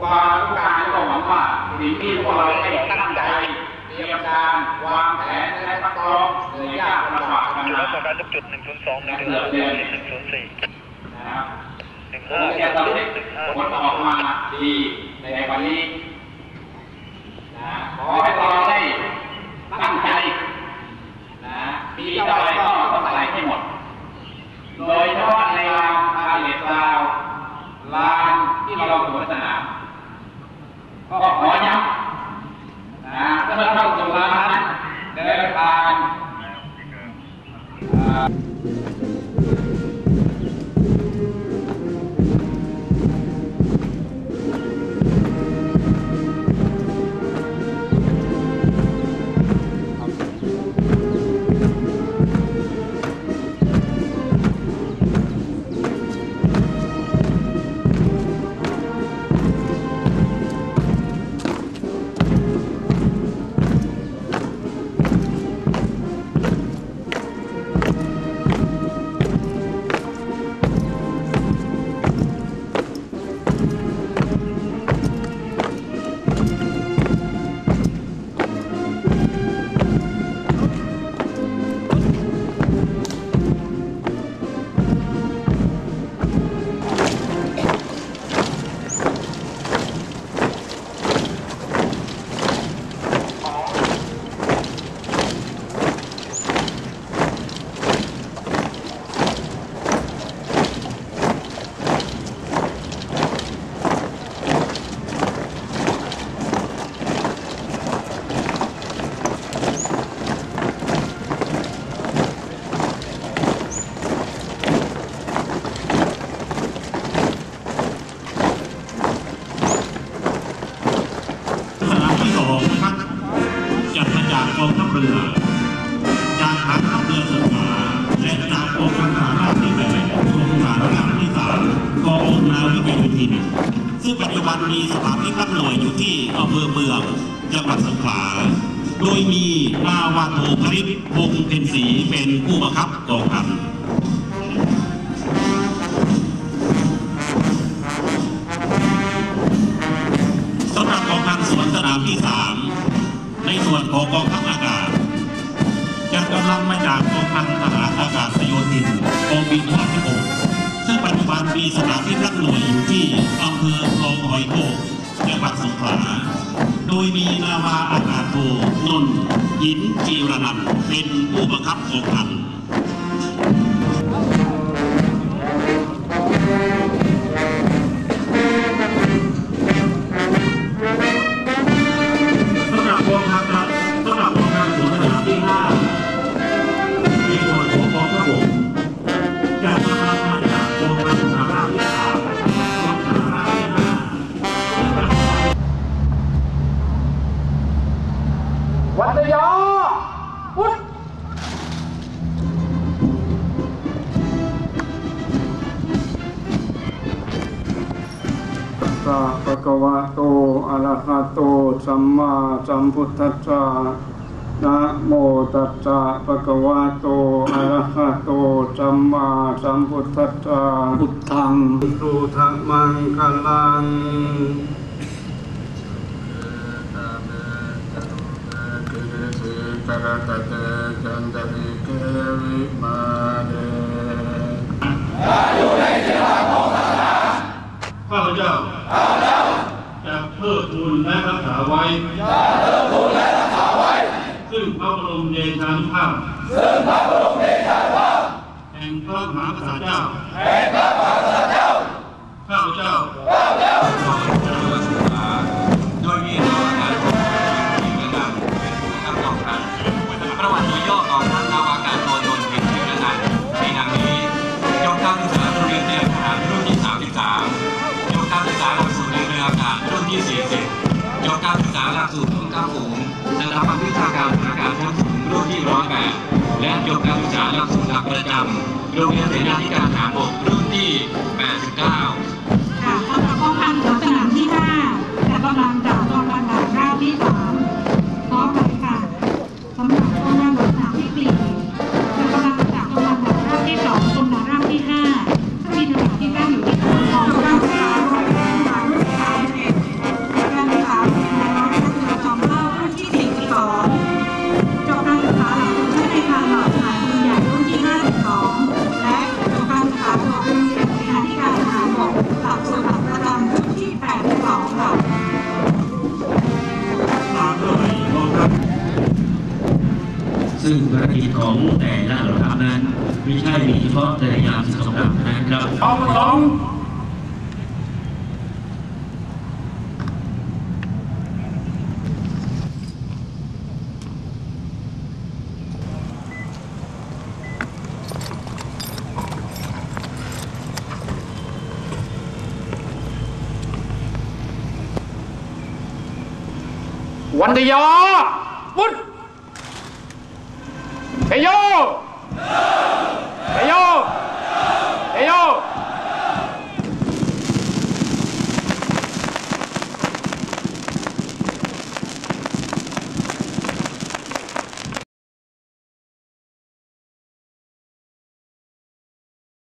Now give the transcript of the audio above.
ความต้องการก็หวังว่าสิ่งที่พวกเราได้ตั้งใจเตรียมการวางแผนและประกอบเหนื่อยยากลำบากกันมาประกันทุกจุดหนึ่งศูนย์สองหนึ่งหนึ่งศูนย์สี่หนึ่งศูนย์สี่นะครับหนึ่งคห้างจะสำเร็จหนึ่งห้าผลออกมาดีในวันนี้นะขอให้เราได้ตั้งใจนะมีเท่อ เรือจากฐานทัพเรือสงขลาและจากกองพันทหารราบที่แปดกรมทหารราบที่สามกองพลนาวิกโยธิน ซึ่งปัจจุบันมีสถานที่ตั้งหน่วยอยู่ที่อำเภอเมืองจังหวัดสงขลาโดยมีนาวาโทพริตพงเพ็ญศรีเป็นผู้บังคับกองพันสำหรับกองพันสวนสนามที่ 3 ในส่วนของกองทัพอาก กำลังมาจากกองพันทหารอากาศโยธินกองบินห้าที่หกซึ่งปัจจุบันมีสถานที่ตั้งหน่วยอยู่ที่อำเภอคลองหอยโขกจังหวัดสงขลา โดยมีนาวาอากาศโทนนท์หินจีรนันเป็นผู้บังคับกองพัน วะโตอะระหะโตสัมมาสัมพุทธัสสะนะโมตัสสะภะคะวะโตอะระหะโตสัมมาสัมพุทธัสสะพุทธังสุธรรมังคลังข้าพเจ้าจะเพิ่ม ทุนและรักษาไว้จะเพิ่มทุนและรักษาไว้ ซึ่งพระบรมเดชานุภาพซึ่งพระบรมเดชานุภาพแห่งพระมหากษัตริย์เจ้าแห่งพระมหากษัตริย์เจ้าข้าพเจ้าข้าพเจ้า ถาบันวิชาการทางการชั้นสูงรุ่นที่ร้อยแปดและจบการศึกษาหลักสูตรหลักประจำโรงเรียนเสนาธิการทหารบกรุ่นที่ 89 ซึ่งภารกิจของแต่ละเหล่าทัพนั้น ไม่ใช่มีเฉพาะแต่ยามสงครามเท่านั้นครับเอาสองวันทยาวุฒ ¡Bello! ¡Bello! ¡Bello!